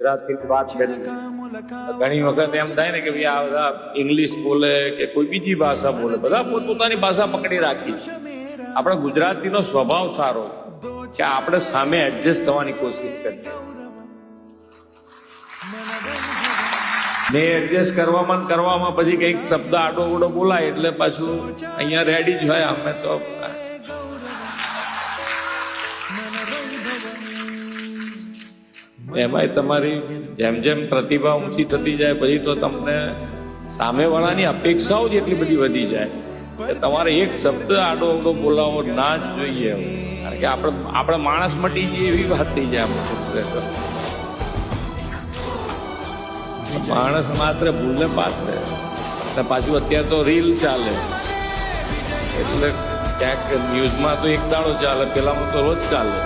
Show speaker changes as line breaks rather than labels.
ગુજરાતીની વાત કરી ઘણી વખત એમ થાય ને કે આ બધા ઇંગ્લિશ બોલે કે કોઈ બીજી ભાષા બોલે, બધા પોતપોતાની ભાષા પકડી રાખી આપણા ગુજરાતીનો સ્વભાવ સારો છે કે આપણે સામે એડજસ્ટ થવાની કોશિશ કરીએ. ને એડજસ્ટ કરવામાં કરવામાં પછી કંઈક શબ્દ આડો ઉડો બોલાય એટલે પાછું અહીંયા રેડી જ હોય. અમે તો એમાંય તમારી જેમ જેમ પ્રતિભા ઊંચી થતી જાય, પછી તો તમને સામેવાળાની અપેક્ષાઓ જ એટલી બધી વધી જાય. તમારે એક શબ્દ આડો અવડો બોલાવો ના જ જોઈએ કારણ કે આપણે આપણે માણસ મટી જઈએ એવી વાત થઈ જાય માણસ માત્ર ભૂલને પાત્ર અને પાછું અત્યારે તો રીલ ચાલે. એટલે ક્યાંક ન્યૂઝમાં તો એક દાડો ચાલે, પેલામાં તો રોજ ચાલે.